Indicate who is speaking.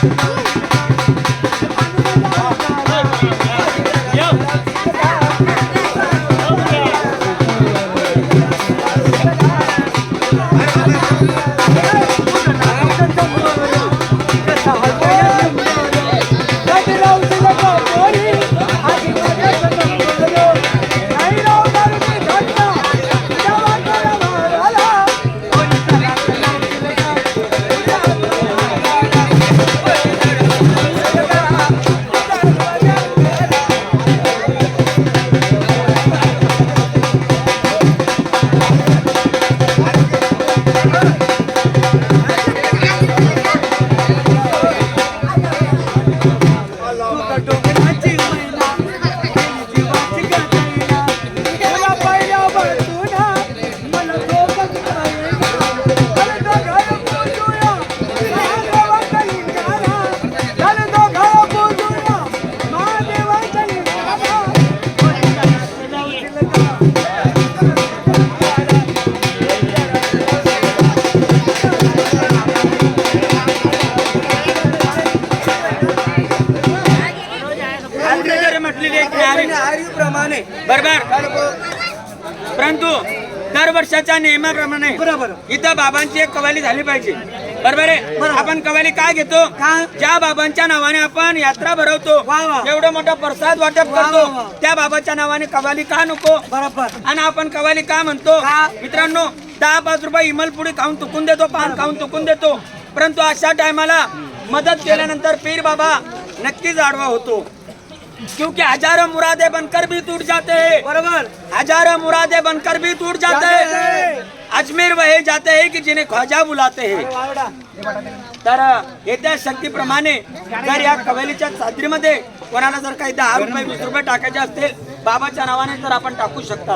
Speaker 1: Hey,
Speaker 2: बरोबर? परंतु दरवर्षाच्या नियमाप्रमाणे
Speaker 1: बरोबर.
Speaker 2: इथं बाबांची एक कवाली झाली पाहिजे. बरोबर आहे? आपण कवाली काय घेतो? ज्या बाबांच्या नावाने आपण यात्रा भरवतो. एवढं मोठं प्रसाद वाटप करतो. त्या बाबाच्या नावाने कवाली का नको?
Speaker 1: बरोबर.
Speaker 2: आणि आपण कवाली का म्हणतो? मित्रांनो दहा पाच रुपये इमल पुढे खाऊन तुकून देतो पान खाऊन तुकून देतो. परंतु अशा टायमाला मदत केल्यानंतर पीर बाबा नक्कीच आडवा होतो. क्योंकि हजारों मुरादे बनकर भी टूट जाते हैं।
Speaker 1: बरोबर।
Speaker 2: हजारों मुरादे बनकर भी टूट जाते हैं। अजमेर वहे जाते हैं कि जिन्हें ख्वाजा बुलाते हैं। तर येत्या शक्तीप्रमाणे जर या कवेलीच्या चादरीमध्ये कोणाला जर काही दहा रुपये वीस रुपये टाकायचे असतील बाबाच्या नावाने तर आपण टाकू शकता